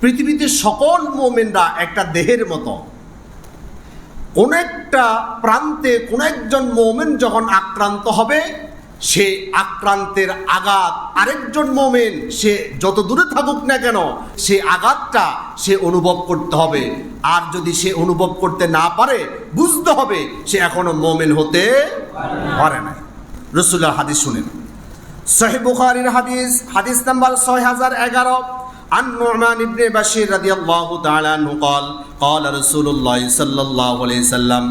পৃথিবীতে সকল মোমেনরা একটা দেহের মতো। কোন একটা প্রান্তে কোন একজন মোমেন যখন আক্রান্ত হবে, সে আক্রান্তের আঘাত আরেকজন মোমেন, সে যত দূরে থাকুক না কেন, সে আঘাতটা সে অনুভব করতে হবে। আর যদি সে অনুভব করতে না পারে, বুঝতে হবে সে এখনও মোমেন হতে পারে না রসুল্লাহ হাদিস শুনেন। সহি বুখারির হাদিস হাদিস নাম্বার ছয় হাজার এগারো। عن نعمان بن بشير رضي الله تعالى عنه قال قال رسول الله صلى الله عليه وسلم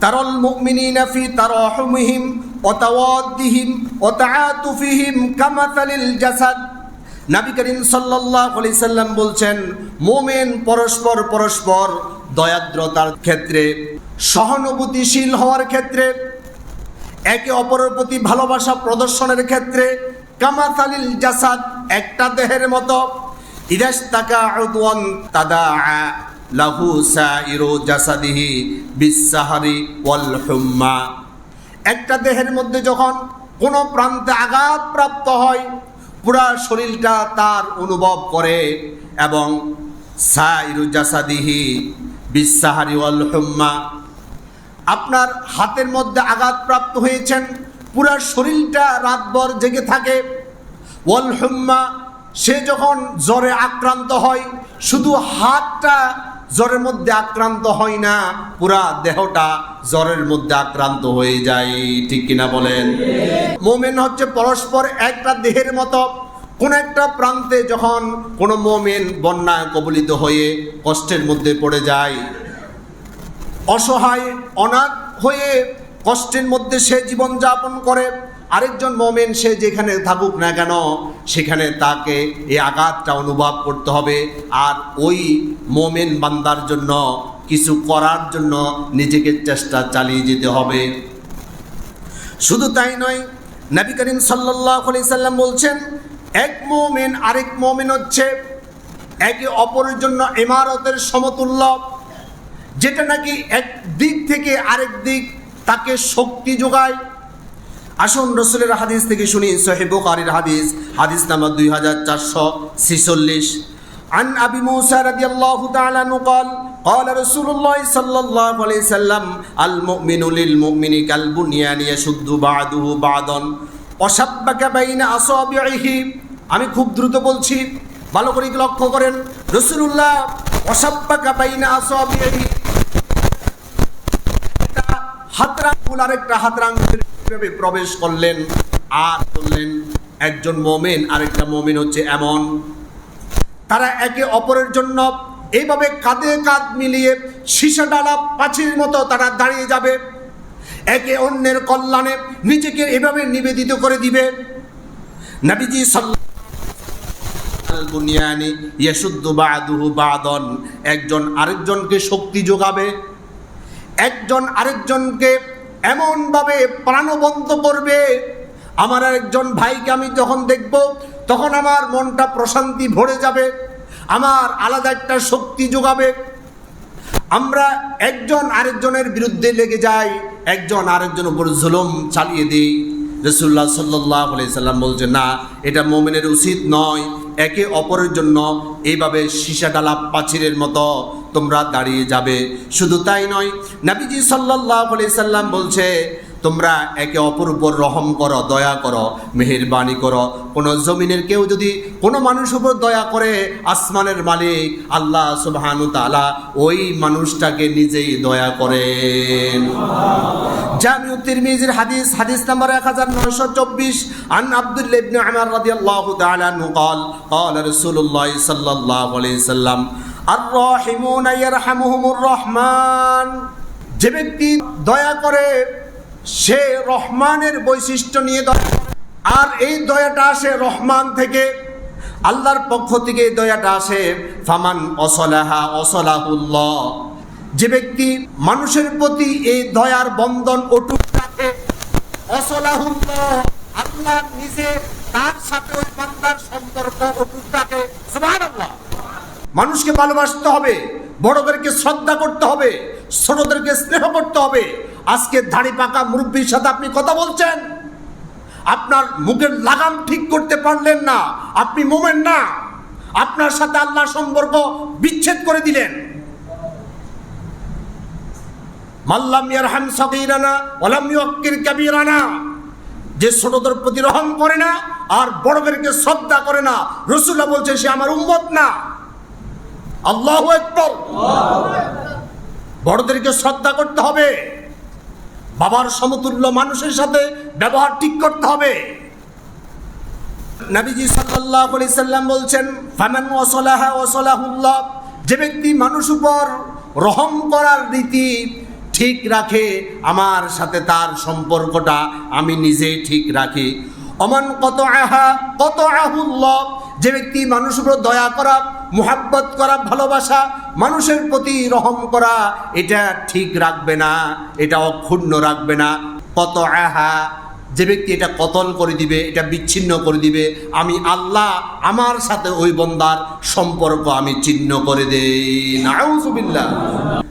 ترى المؤمنين في تراحمهم وتوادهم وتعاطفهم كمثل الجسد নবী করিম সাল্লাল্লাহু আলাইহি সাল্লাম বলছেন মোমেন পরস্পর পরস্পর দয়াদ্রতার ক্ষেত্রে সহানুভূতিশীল হওয়ার ক্ষেত্রে একে অপরের প্রতি ভালোবাসা প্রদর্শনের ক্ষেত্রে কামাতালিল জাসাদ একটা দেহের মতো লাহু একটা দেহের মধ্যে যখন কোনো প্রান্তে আঘাত প্রাপ্ত হয়, পুরা শরীরটা তার অনুভব করে এবং আপনার হাতের মধ্যে আঘাতপ্রাপ্ত হয়েছেন, পুরা শরীরটা রাতভর জেগে থাকে। ওয়াল হুম্মা সে যখন জ্বরে আক্রান্ত হয়, শুধু হাতটা জ্বরের মধ্যে আক্রান্ত হয় না, পুরা দেহটা জ্বরের মধ্যে আক্রান্ত হয়ে যায়। ঠিক কিনা বলেন? মোমেন হচ্ছে পরস্পর একটা দেহের মতো। কোন একটা প্রান্তে যখন কোনো মোমেন বন্যায় কবলিত হয়ে কষ্টের মধ্যে পড়ে যায়, অসহায়, অনাথ হয়ে কষ্টের মধ্যে সে জীবনযাপন করে, আরেকজন মোমেন সে যেখানে থাকুক না কেন সেখানে তাকে এই আঘাতটা অনুভব করতে হবে। আর ওই মোমেন বান্দার জন্য, কিছু করার জন্য নিজেকে চেষ্টা চালিয়ে যেতে হবে। শুধু তাই নয়, নবী করিম সাল্লাম বলছেন, এক মোমেন আরেক মোমেন হচ্ছে একে অপরের জন্য ইমারতের সমতুল্য, যেটা নাকি এক দিক থেকে আরেক দিক তাকে শক্তি যোগায়। আসুন রসুলের হাদিস থেকে শুনি সোহেব বুখারীর হাদিস হাদিস নাম্বার দুই হাজার চারশো ছিচল্লিশ عن أبي موسى رضي الله تعالى عنه قال قال رسول الله صلى الله عليه وسلم المؤمن للمؤمن كالبنيان يشد بعضه بعضا وشبك بين أصابعه আমি খুব দ্রুত বলছি ভালো করে লক্ষ্য করেন রসুল্লাহ অসাব্বাকা বাইনা আসবিহি হাতরাঙ্গুল আরেকটা হাতরাঙ্গুলের কীভাবে প্রবেশ করলেন, আর বললেন, একজন মোমেন, আরেকটা মোমেন হচ্ছে এমন। তারা একে অপরের জন্য এইভাবে কাঁধে কাঁধ মিলিয়ে সীসা ডালা পাঁচির মতো তারা দাঁড়িয়ে যাবে। একে অন্যের কল্যাণে নিজেকে এভাবে নিবেদিত করে দিবে। নবীজি বুনিয়ানি ইয়াসুদ্দু বাদুহু বাদন, একজন আরেকজনকে শক্তি যোগাবে। একজন আরেকজনকে এমনভাবে প্রাণবন্ত করবে। আমার একজন ভাইকে আমি যখন দেখব, তখন আমার মনটা প্রশান্তি ভরে যাবে, আমার আলাদা একটা শক্তি যোগাবে। আমরা একজন আরেকজনের বিরুদ্ধে লেগে যাই, একজন আরেকজন উপর জুলুম চালিয়ে দিই। রসুল্লাহ সাল্লাহ সাল্লাম বলছে, না, এটা মোমেনের উচিত নয়, একে অপরের জন্য এইভাবে সীসা ডালা পাচিরের মতো তোমরা দাঁড়িয়ে যাবে শুধু তাই নয় নাবিজি সাল্লাহ সাল্লাম বলছে তোমরা একে অপর উপর রহম করো দয়া করো মেহেরবানি করো কোনো জমিনের কেউ যদি কোনো মানুষ উপর দয়া করে আসমানের মালিক আল্লাহ সুবহানু তালা ওই মানুষটাকে নিজেই দয়া করেন জামিউ তিরমিজির হাদিস হাদিস নাম্বার 1924 আন আব্দুল্লাহ ইবনে উমর রাদিয়াল্লাহু তাআলা আনহু قال قال رسول الله صلى الله عليه وسلم আর রহমান। যে ব্যক্তি দয়া করে সে রহমানের বৈশিষ্ট্য নিয়ে দয়া আর এই দয়াটা আসে রহমান থেকে, আল্লাহর পক্ষ থেকে এই দয়াটা আসে ফামান অসলাহা অসলাহুল্লাহ। যে ব্যক্তি মানুষের প্রতি এই দয়ার বন্ধন অটুট রাখে, অসলাহুল্লাহ, আল্লাহ নিজে তার সাথে ওই বান্দার সম্পর্ক অটুট মানুষকে ভালোবাসতে হবে, বড়দেরকে শ্রদ্ধা করতে হবে, ছোটদেরকে স্নেহ করতে হবে। আজকে ধাড়ি পাকা মুরব্বীর সাথে আপনি কথা বলছেন। আপনার মুখের লাগাম ঠিক করতে পারলেন না, আপনি মোমেন না। আপনার সাথে আল্লাহ সম্পর্ক বিচ্ছেদ করে দিলেন। মাল্লাম ইয়ারহাম সগীরানা ওয়ালাম ইউক্কির কাবীরানা। যে ছোটদের প্রতি রহম করে না, আর বড়দেরকে শ্রদ্ধা করে না। রসুল্লাহ বলছে সে আমার উম্মত না। আল্লাহু আকবার। বড়দেরকে শ্রদ্ধা করতে হবে। বাবার সমতুল্য মানুষের সাথে ব্যবহার ঠিক করতে হবে। নবীজি সাল্লাল্লাহু আলাইহি সাল্লাম বলছেন, ফামান ওয়াসালাহা ওয়াসালাহুল্লাহ যে ব্যক্তি মানুষ উপর রহম করার রীতি ঠিক রাখে, আমার সাথে তার সম্পর্কটা আমি নিজে ঠিক রাখি। অমান কত আহা কত আহুল্লাহ যে ব্যক্তি মানুষ উপর দয়া করা মুহাব্বত করা ভালোবাসা মানুষের প্রতি রহম করা এটা ঠিক রাখবে না এটা অক্ষুণ্ণ রাখবে না কত আহা যে ব্যক্তি এটা কতল করে দিবে এটা বিচ্ছিন্ন করে দিবে আমি আল্লাহ আমার সাথে ওই বন্দার সম্পর্ক আমি চিহ্ন করে দেই নাউজুবিল্লাহ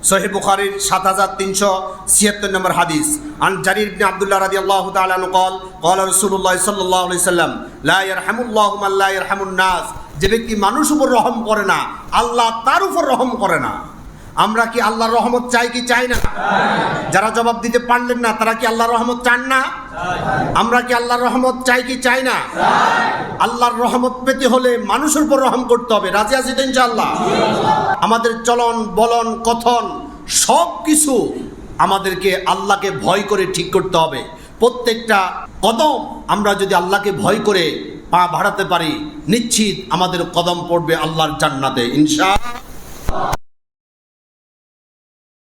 সহি বুখারীর সাত হাজার তিনশো ছিয়াত্তর নম্বর হাদিস আন জারির ইবনে আব্দুল্লাহ রাদিয়াল্লাহু তাআলা আনহু قال قال رسول الله صلى الله عليه وسلم لا يرحم الله من لا يرحم الناس যে ব্যক্তি মানুষ উপর রহম করে না, আল্লাহ তার উপর রহম করে না। আমরা কি আল্লাহর রহমত চাই কি চাই না? যারা জবাব দিতে পারলেন না, তারা কি আল্লাহর রহমত চান না? আমরা কি আল্লাহর রহমত চাই কি চাই না? আল্লাহর রহমত পেতে হলে মানুষের উপর রহম করতে হবে। রাজি আছি তো আমাদের চলন, বলন, কথন সব কিছু আমাদেরকে আল্লাহকে ভয় করে ঠিক করতে হবে। প্রত্যেকটা কদম আমরা যদি আল্লাহকে ভয় করে পা বাড়াতে পারি নিশ্চিত আমাদের কদম পড়বে আল্লাহর জান্নাতে ইনশা